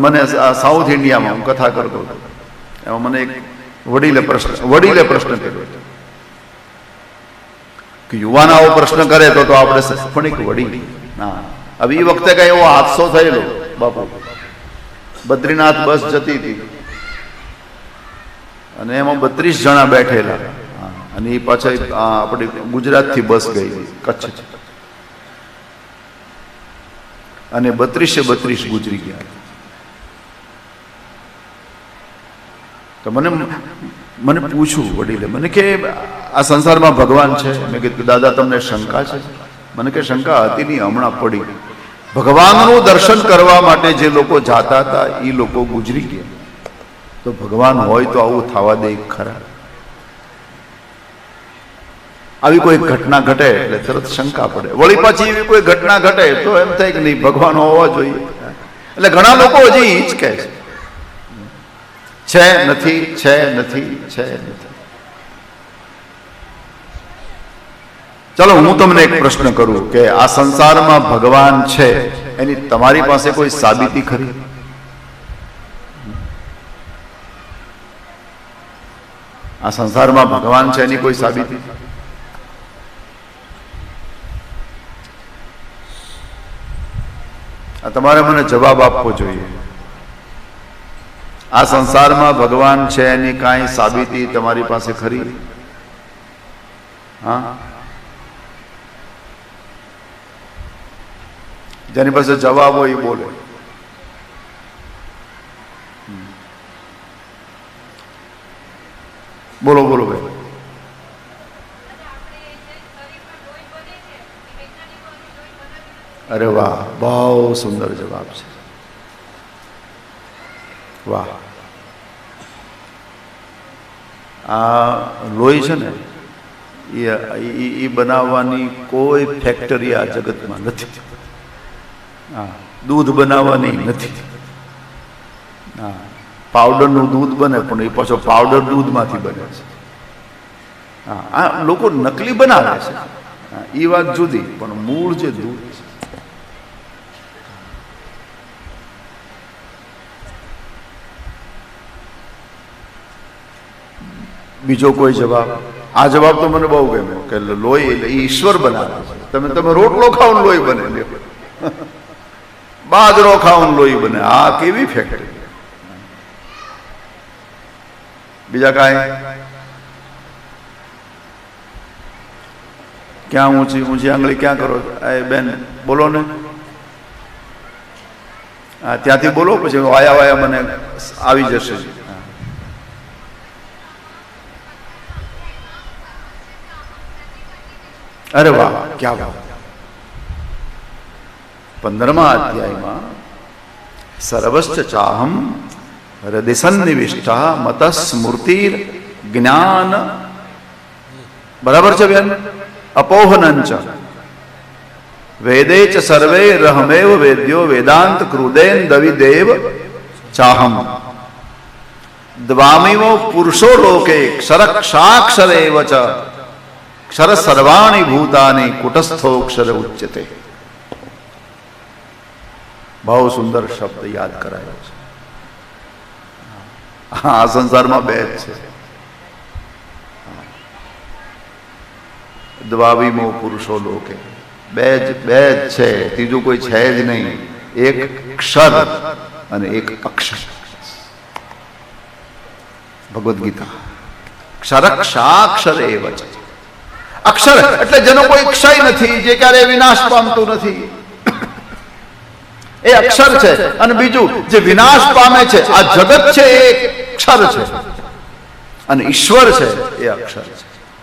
મને સાઉથ ઇન્ડિયામાં હું કથા કરતો હતો. એમાં મને એક વડીલે પ્રશ્ન વડીલે પ્રશ્ન કર્યો કે યુવાન આવો પ્રશ્ન કરે તો તો આપણે પણ એક વડીલ, ના. હવે એ વખતે કઈ એવો હાદસો થયેલો, બાપુ. બદ્રીનાથ બસ જતી હતી. અને એમાં બત્રીસ જણા બેઠેલા. અને એ પાછા આપણી ગુજરાતથી બસ ગઈ, કચ્છ અને બત્રીસે બત્રીસ ગુજરી ગયા. તો મને મને પૂછ્યું વડીલે, મને કે આ સંસારમાં ભગવાન છે? મેં કીધું દાદા, તમને શંકા છે? મને કે શંકા હતી નહીં, હમણાં પડી. ભગવાનનું દર્શન કરવા માટે જે લોકો જાતા હતા એ લોકો ગુજરી ગયા. તો ભગવાન હોય તો આવું થવા દે ખરા. આવી કોઈ ઘટના ઘટે એટલે તરત શંકા પડે. વળી પાછી એવી કોઈ ઘટના ઘટે તો એમ થાય કે નહીં, ભગવાન હોવા જોઈએ. એટલે ઘણા લોકો હજી એ જ કહે છે. છે નથી છે નથી છે નથી. ચલો, હું તમને એક પ્રશ્ન કરું કે આ સંસારમાં ભગવાન છે, એની તમારી પાસે કોઈ સાબિતી ખરી? આ સંસારમાં ભગવાન છે, એની કોઈ સાબિતી? આ તમારે મને જવાબ આપવો જોઈએ. આ સંસારમાં ભગવાન છે એની કાંઈ સાબિતી તમારી પાસે ખરી? હા? જેની પાસે જવાબ હોય એ બોલે. બોલો બોલો ભાઈ. અરે વાહ, બહુ સુંદર જવાબ છે. વાહ. આ લોહી છે ને, એ એ- બનાવવાની કોઈ ફેક્ટરી આ જગતમાં નથી. હા, દૂધ બનાવવાની નથી. હા પાવડરનું દૂધ બને, પણ એ પાછો પાવડર દૂધમાંથી બને છે. હા, આ લોકો નકલી બનાવે છે. એ વાત જુદી, પણ મૂળ જે દૂધ છે બીજો કોઈ જવાબ? આ જવાબ તો મને બહુ ગમ્યો કે લોહી એટલે ઈશ્વર બનાવે છે. તમે તમે રોટલો ખાવ લોહી બને. બાજરો ખાવ ને લોહી બને. આ કેવી ફેક્ટરી બીજા કાંઈ? ક્યાં ઊંચી ઊંચી આંગળી ક્યાં કરો? એ બેન, બોલો ને. ત્યાંથી બોલો, પછી વાયા વાયા મને આવી જશે. અરે વાહ, ક્યાં વાહ. પંદરમા અધ્યાયમાં સર્વશ્ચ ચાહમ હૃદય સન્નિવિષ્ટા મત સ્મૃતિર જ્ઞાન. બરાબર છે બેન? અપોહનંચ. વેદે ચ સર્વે રહમેવ વેદ્યો વેદાંત કૃદેન દવિદેવ ચાહમ. દ્વામિમો પુરુષો લોકે ક્ષરક્ષાક્ષરેવ ચ. ક્ષર સર્વાણી ભૂતાની કુટસ્થોક્ષર ઉચ્ચતે બહુ સુંદર શબ્દ યાદ કરાયો છે આ સંસારમાં બે જ છે દ્વાવીમો પુરુષો લોકે બે જ બે જ છે ત્રીજું કોઈ છે જ નહીં એક ક્ષર અને એક અક્ષર ભગવદ્ ગીતા ક્ષરક્ષાક્ષર એવ છે અક્ષર. એટલે જેનો કોઈ ક્ષય નથી, જે ક્યારે વિનાશ પામતું નથી. એ અક્ષર છે. અને બીજું, જે વિનાશ પામે છે, આ જગત છે, એ અક્ષર છે. અને ઈશ્વર છે, એ અક્ષર છે.